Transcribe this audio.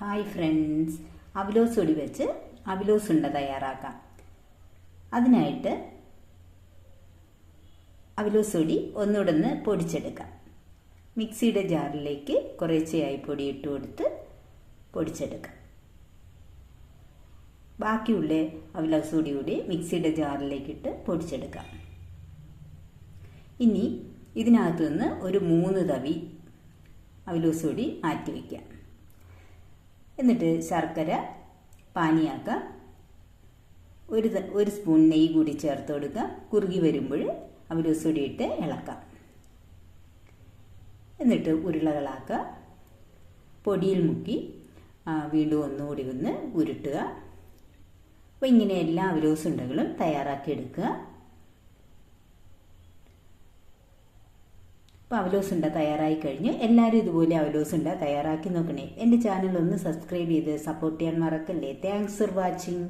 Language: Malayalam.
ഹായ് ഫ്രണ്ട്സ് അവിലോസ് പൊടി വെച്ച് അവിലോസ് ഉണ്ട തയ്യാറാക്കാം. അതിനായിട്ട് അവലോസ് പൊടി ഒന്നുകൂടെ ഒന്ന് പൊടിച്ചെടുക്കാം. മിക്സിയുടെ ജാറിലേക്ക് കുറേശ്ശെയായി പൊടി ഇട്ട് കൊടുത്ത് പൊടിച്ചെടുക്കാം. ബാക്കിയുള്ള അവിലോസ് പൊടി കൂടി മിക്സിയുടെ ജാറിലേക്കിട്ട് പൊടിച്ചെടുക്കാം. ഇനി ഇതിനകത്തു നിന്ന് ഒരു മൂന്ന് തവി അവിലോസ് പൊടി മാറ്റി വയ്ക്കാം എന്നിട്ട് ശർക്കര പാനിയാക്കുക ഒരു ഒരു സ്പൂൺ നെയ്യ് കൂടി ചേർത്ത് കൊടുക്കുക. കുറുകി വരുമ്പോൾ അവർ സുടിയിട്ട് ഇളക്കാം. എന്നിട്ട് ഉരുളകളാക്കുക പൊടിയിൽ മുക്കി വീണ്ടും ഒന്നുകൂടി ഒന്ന് ഉരുട്ടുക. അപ്പോൾ ഇങ്ങനെ എല്ലാ അവരോസുണ്ടകളും തയ്യാറാക്കി എടുക്കുക. അപ്പോൾ അവലോസ് തയ്യാറായി കഴിഞ്ഞ്. എല്ലാവരും ഇതുപോലെ അവലോസ് ഉണ്ട തയ്യാറാക്കി നോക്കണേ. എന്റെ ചാനൽ ഒന്ന് സബ്സ്ക്രൈബ് ചെയ്ത് സപ്പോർട്ട് ചെയ്യാൻ മറക്കല്ലേ. Thanks for watching